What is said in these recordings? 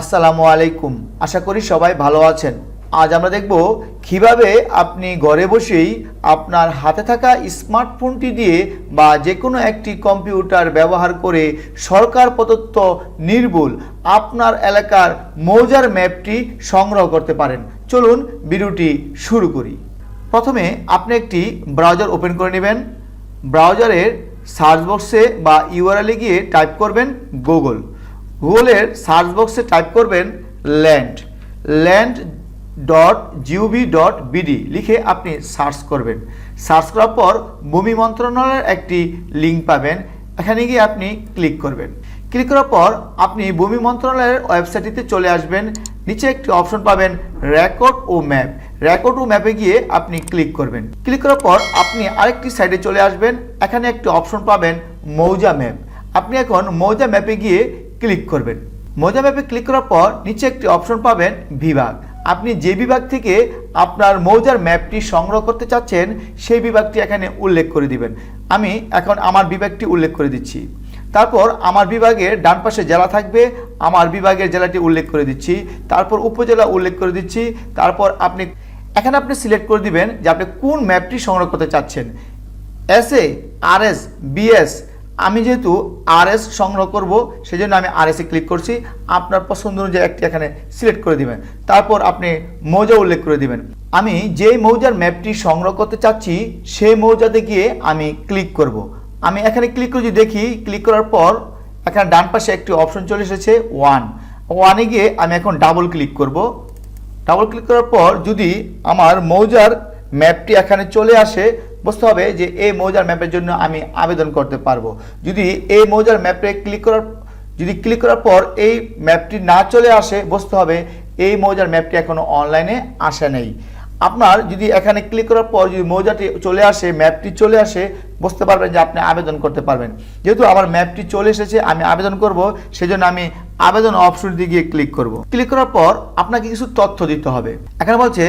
আসসালামু আলাইকুম। আশা করি সবাই ভালো আছেন। আজ আমরা দেখব কীভাবে আপনি ঘরে বসেই আপনার হাতে থাকা স্মার্টফোনটি দিয়ে বা যে কোনো একটি কম্পিউটার ব্যবহার করে সরকার প্রদত্ত নির্ভুল আপনার এলাকার মৌজার ম্যাপটি সংগ্রহ করতে পারেন। চলুন ভিডিওটি শুরু করি। প্রথমে আপনি একটি ব্রাউজার ওপেন করে নেবেন। ব্রাউজারের সার্চ বক্সে বা ইউআরএলে গিয়ে টাইপ করবেন গুগল। গুগলের সার্চ বক্সে টাইপ করবেন land land dot GOV dot BD লিখে আপনি সার্চ করবেন। সার্চ করার পর ভূমি মন্ত্রণালয়ের একটি লিঙ্ক পাবেন, এখানে গিয়ে আপনি ক্লিক করবেন। ক্লিক করার পর আপনি ভূমি মন্ত্রণালয়ের ওয়েবসাইটটিতে চলে আসবেন, নিচে একটি অপশন পাবেন রেকর্ড ও ম্যাপ রেকর্ড ও ম্যাপে গিয়ে আপনি ক্লিক করবেন। ক্লিক করার পর আপনি আরেকটি সাইডে চলে আসবেন, এখানে একটি অপশন পাবেন মৌজা ম্যাপ আপনি এখন মৌজা ম্যাপে গিয়ে ক্লিক করবেন। মৌজা ম্যাপে ক্লিক করার পর নিচে একটি অপশন পাবেন বিভাগ। আপনি যে বিভাগ থেকে আপনার মৌজার ম্যাপটি সংগ্রহ করতে চাচ্ছেন, সেই বিভাগটি এখানে উল্লেখ করে দিবেন। আমি এখন আমার বিভাগটি উল্লেখ করে দিচ্ছি। তারপর আমার বিভাগের ডান পাশে জেলা থাকবে, আমার বিভাগের জেলাটি উল্লেখ করে দিচ্ছি। তারপর উপজেলা উল্লেখ করে দিচ্ছি। তারপর আপনি, এখানে আপনি সিলেক্ট করে দিবেন যে আপনি কোন ম্যাপটি সংগ্রহ করতে চাচ্ছেন। S A, R S BS আমি যেহেতু আর এস সংগ্রহ করব সেই জন্য আমি আর এসে ক্লিক করছি। আপনার পছন্দ অনুযায়ী একটি এখানে সিলেক্ট করে দিবেন। তারপর আপনি মৌজা উল্লেখ করে দিবেন। আমি যেই মৌজার ম্যাপটি সংগ্রহ করতে চাচ্ছি সেই মৌজাতে গিয়ে আমি ক্লিক করব। আমি এখানে ক্লিক করে দেখি ক্লিক করার পর এখানে ডান পাশে একটি অপশন চলে এসেছে ওয়ান ওয়ানে গিয়ে আমি এখন ডাবল ক্লিক করব। ডাবল ক্লিক করার পর যদি আমার মৌজার ম্যাপটি এখানে চলে আসে বুঝতে হবে যে এই মৌজার ম্যাপের জন্য আমি আবেদন করতে পারব। যদি এই মৌজার ম্যাপে ক্লিক করার, যদি ক্লিক করার পর এই ম্যাপটি না চলে আসে, বুঝতে হবে এই মৌজার ম্যাপটি এখনও অনলাইনে আসে নেই। আপনার যদি এখানে ক্লিক করার পর যদি মৌজাটি চলে আসে, ম্যাপটি চলে আসে, বুঝতে পারবেন যে আপনি আবেদন করতে পারবেন। যেহেতু আমার ম্যাপটি চলে এসেছে, আমি আবেদন করব, সেজন্য আমি আবেদন অপশনটি গিয়ে ক্লিক করব। ক্লিক করার পর আপনাকে কিছু তথ্য দিতে হবে। এখানে বলছে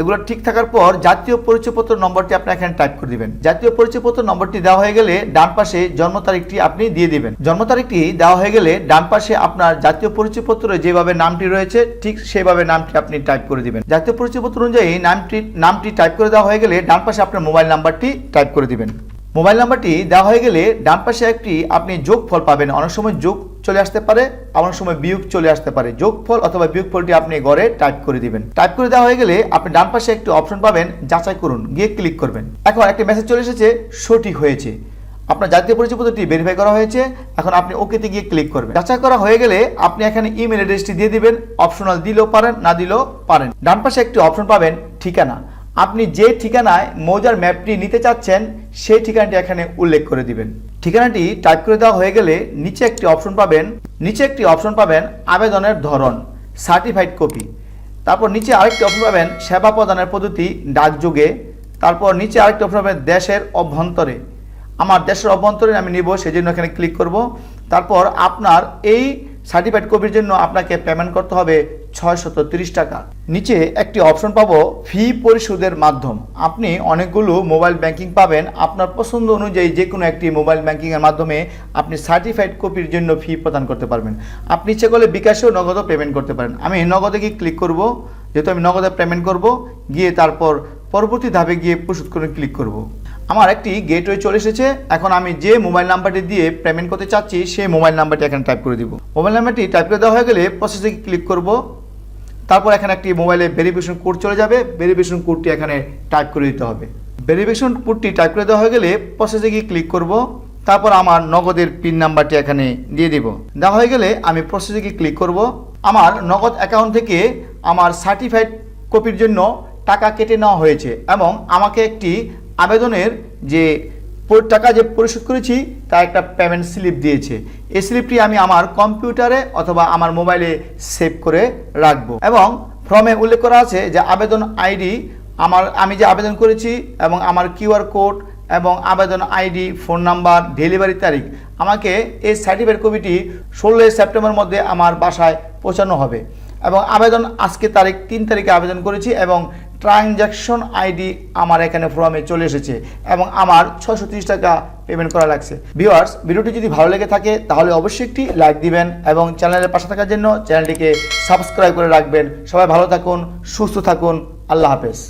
এগুলো ঠিক থাকার পর জাতীয় পরিচয়পত্র নম্বরটি আপনি এখানে টাইপ করে দিবেন। জাতীয় পরিচয়পত্র নম্বরটি দেওয়া হয়ে গেলে ডান পাশে জন্ম তারিখটি আপনি দিয়ে দিবেন। জন্ম তারিখটি দেওয়া হয়ে গেলে ডান পাশে আপনার জাতীয় পরিচয়পত্রে যেভাবে নামটি রয়েছে, ঠিক সেভাবে নামটি আপনি টাইপ করে দিবেন। জাতীয় পরিচয়পত্র অনুযায়ী নামটি নামটি টাইপ করে দেওয়া হয়ে গেলে ডান পাশে আপনার মোবাইল নাম্বারটি টাইপ করে দিবেন। মোবাইল নাম্বারটি দেওয়া হয়ে গেলে ডান পাশে একটি আপনি যোগ ফল পাবেন। অনেক সময় যোগ চলে আসতে পারে, অনেক সময় বিয়োগ চলে আসতে পারে। যোগ ফল অথবা বিয়োগ ফলটি আপনি ঘরে টাইপ করে দিবেন। টাইপ করে দেওয়া হয়ে গেলে আপনি ডান পাশে একটি অপশন পাবেন, যাচাই করুন, গিয়ে ক্লিক করবেন। এখন একটি মেসেজ চলে এসেছে, সঠিক হয়েছে। আপনার জাতীয় পরিচয়পত্রটি ভেরিফাই করা হয়েছে, এখন আপনি ওকেতে গিয়ে ক্লিক করবেন। যাচাই করা হয়ে গেলে আপনি এখানে ইমেল অ্যাড্রেসটি দিয়ে দিবেন অপশনাল দিলেও পারেন, না দিলেও পারেন। ডান পাশে একটি অপশন পাবেন, ঠিকানা। আপনি যে ঠিকানায় মৌজার ম্যাপটি নিতে চাচ্ছেন, সেই ঠিকানাটি এখানে উল্লেখ করে দিবেন। ঠিকানাটি টাইপ করে দেওয়া হয়ে গেলে নিচে একটি অপশন পাবেন, নিচে একটি অপশন পাবেন আবেদনের ধরন, সার্টিফাইড কপি। তারপর নিচে আরেকটি অপশন পাবেন সেবা প্রদানের পদ্ধতি ডাকযোগে তারপর নিচে আরেকটি অপশন পাবেন দেশের অভ্যন্তরে। আমার দেশের অভ্যন্তরে আমি নিব সেই জন্য এখানে ক্লিক করব। তারপর আপনার এই সার্টিফাইড কপির জন্য আপনাকে পেমেন্ট করতে হবে ছয়শত তিরিশ টাকা। নিচে একটি অপশন পাবো, ফি পরিশোধের মাধ্যম। আপনি অনেকগুলো মোবাইল ব্যাংকিং পাবেন। আপনার পছন্দ অনুযায়ী যে কোনো একটি মোবাইল ব্যাংকিংয়ের মাধ্যমে আপনি সার্টিফাইড কপির জন্য ফি প্রদান করতে পারবেন। আপনি ইচ্ছে করলে বিকাশেও নগদও পেমেন্ট করতে পারেন। আমি নগদে গিয়ে ক্লিক করব। যেহেতু আমি নগদে পেমেন্ট করব, গিয়ে তারপর পরবর্তী ধাপে গিয়ে পরিশোধ করে ক্লিক করব। আমার একটি গেটওয়ে চলে এসেছে। এখন আমি যে মোবাইল নাম্বারটি দিয়ে পেমেন্ট করতে চাচ্ছি, সেই মোবাইল নাম্বারটি এখানে টাইপ করে দিব। মোবাইল নাম্বারটি টাইপ করে দেওয়া হয়ে গেলে প্রসেসে ক্লিক করব। তারপর এখানে একটি মোবাইলে ভেরিফিকেশন কোড চলে যাবে। ভেরিফিকেশন কোডটি এখানে টাইপ করে দিতে হবে। ভেরিফিকেশন কোডটি টাইপ করে দেওয়া হয়ে গেলে প্রসেসে গিয়ে ক্লিক করব। তারপর আমার নগদের পিন নাম্বারটি এখানে দিয়ে দিব। দেওয়া হয়ে গেলে আমি প্রসেসে গিয়ে ক্লিক করব। আমার নগদ অ্যাকাউন্ট থেকে আমার সার্টিফাইড কপির জন্য টাকা কেটে নেওয়া হয়েছে এবং আমাকে একটি আবেদনের যে টাকা যে পরিশোধ করেছি, তার একটা পেমেন্ট স্লিপ দিয়েছে। এই স্লিপটি আমি আমার কম্পিউটারে অথবা আমার মোবাইলে সেভ করে রাখব। এবং ফর্মে উল্লেখ করা আছে যে আবেদন আইডি আমার, আমি যে আবেদন করেছি এবং আমার কিউআর কোড এবং আবেদন আইডি ফোন নাম্বার ডেলিভারি তারিখ, আমাকে এই সার্টিফিকেট কপিটি ষোলোই সেপ্টেম্বর মধ্যে আমার বাসায় পৌঁছানো হবে। এবং আবেদন আজকে তারিখ তিন তারিখে আবেদন করেছি এবং ট্রানজ্যাকশন আইডি আমার এখানে ফর্মে চলে এসেছে এবং আমার ছয়শো টাকা পেমেন্ট করা লাগছে। ভিউয়ার্স ভিডিওটি যদি ভালো লেগে থাকে, তাহলে অবশ্যই একটি লাইক দিবেন এবং চ্যানেলের পাশে থাকার জন্য চ্যানেলটিকে সাবস্ক্রাইব করে রাখবেন। সবাই ভালো থাকুন, সুস্থ থাকুন, আল্লাহ হাফেজ।